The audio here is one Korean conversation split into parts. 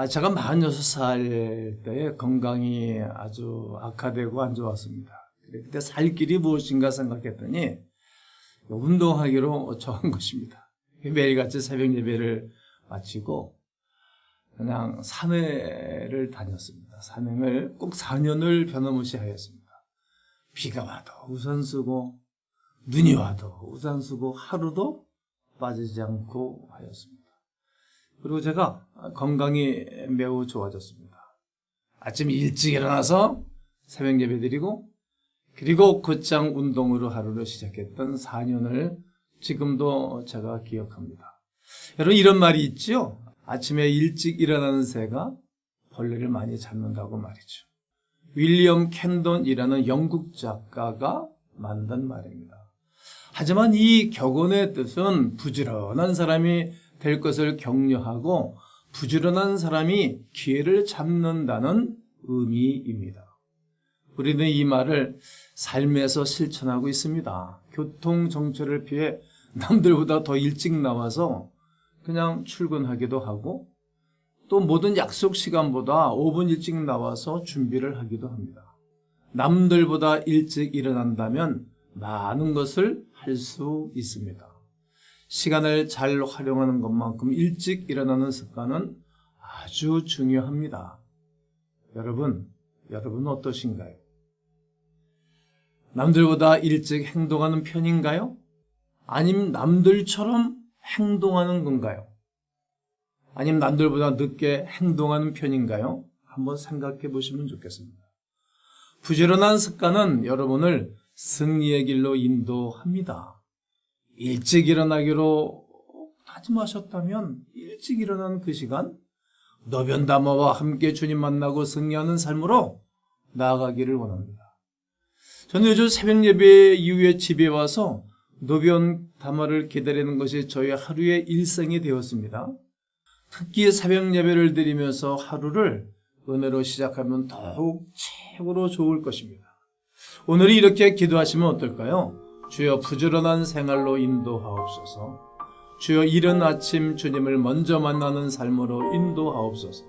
아, 제가 46살 때 건강이 아주 악화되고 안 좋았습니다. 그때 살 길이 무엇인가 생각했더니 운동하기로 정한 것입니다. 매일같이 새벽 예배를 마치고 그냥 산회를 다녔습니다. 산행을 꼭 4년을 변함없이 하였습니다. 비가 와도 우산 쓰고 눈이 와도 우산 쓰고 하루도 빠지지 않고 하였습니다. 그리고 제가 건강이 매우 좋아졌습니다. 아침 일찍 일어나서 새벽 예배 드리고 그리고 곧장 운동으로 하루를 시작했던 4년을 지금도 제가 기억합니다. 여러분 이런 말이 있지요. 아침에 일찍 일어나는 새가 벌레를 많이 잡는다고 말이죠. 윌리엄 캔돈이라는 영국 작가가 만든 말입니다. 하지만 이 격언의 뜻은 부지런한 사람이 될 것을 격려하고 부지런한 사람이 기회를 잡는다는 의미입니다. 우리는 이 말을 삶에서 실천하고 있습니다. 교통 정체를 피해 남들보다 더 일찍 나와서 그냥 출근하기도 하고 또 모든 약속 시간보다 5분 일찍 나와서 준비를 하기도 합니다. 남들보다 일찍 일어난다면 많은 것을 할 수 있습니다. 시간을 잘 활용하는 것만큼 일찍 일어나는 습관은 아주 중요합니다. 여러분, 여러분 어떠신가요? 남들보다 일찍 행동하는 편인가요? 아니면 남들처럼 행동하는 건가요? 아니면 남들보다 늦게 행동하는 편인가요? 한번 생각해 보시면 좋겠습니다. 부지런한 습관은 여러분을 승리의 길로 인도합니다. 일찍 일어나기로 다짐하셨다면 일찍 일어나는 그 시간 너변담화와 함께 주님 만나고 승리하는 삶으로 나아가기를 원합니다. 저는 요즘 새벽 예배 이후에 집에 와서 노변 담화를 기다리는 것이 저의 하루의 일상이 되었습니다. 특히 새벽 예배를 드리면서 하루를 은혜로 시작하면 더욱 최고로 좋을 것입니다. 오늘 이렇게 기도하시면 어떨까요? 주여 부지런한 생활로 인도하옵소서. 주여 이른 아침 주님을 먼저 만나는 삶으로 인도하옵소서.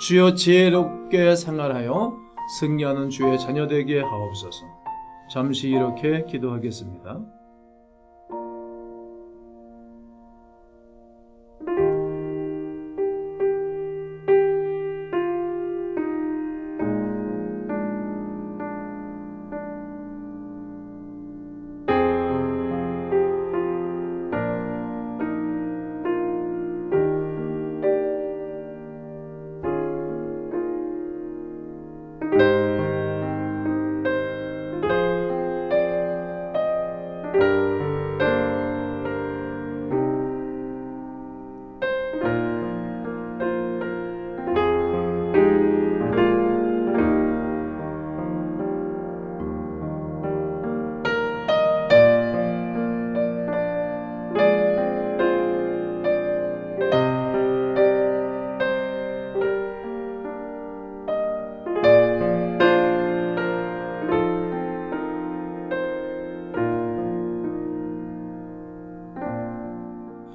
주여 지혜롭게 생활하여 승리하는 주의 자녀 되게 하옵소서. 잠시 이렇게 기도하겠습니다.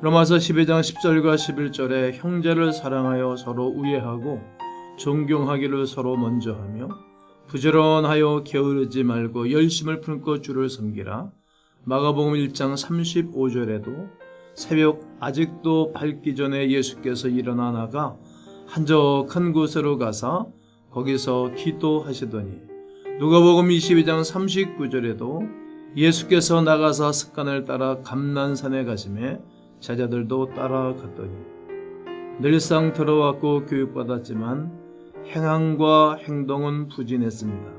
로마서 12장 10절과 11절에 형제를 사랑하여 서로 우애하고 존경하기를 서로 먼저 하며 부지런하여 게으르지 말고 열심을 품고 주를 섬기라. 마가복음 1장 35절에도 새벽 아직도 밝기 전에 예수께서 일어나 나가 한적한 곳으로 가사 거기서 기도하시더니 누가복음 22장 39절에도 예수께서 나가사 습관을 따라 감난산에 가심에 제자들도 따라갔더니 늘상 들어왔고 교육받았지만 행함과 행동은 부진했습니다.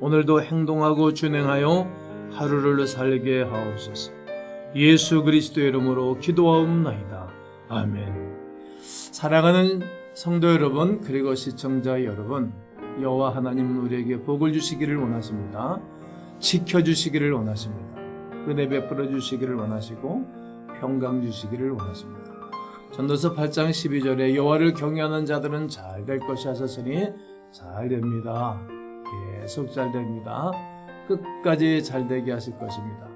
오늘도 행동하고 준행하여 하루를 살게 하옵소서. 예수 그리스도의 이름으로 기도하옵나이다. 아멘. 사랑하는 성도 여러분 그리고 시청자 여러분 여호와 하나님은 우리에게 복을 주시기를 원하십니다. 지켜주시기를 원하십니다. 은혜 베풀어 주시기를 원하시고 평강 주시기를 원하십니다. 전도서 8장 12절에 여호와를 경외하는 자들은 잘 될 것이 하셨으니 잘 됩니다. 계속 잘 됩니다. 끝까지 잘 되게 하실 것입니다.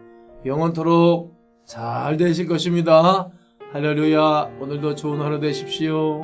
영원토록 잘 되실 것입니다. 할렐루야. 오늘도 좋은 하루 되십시오.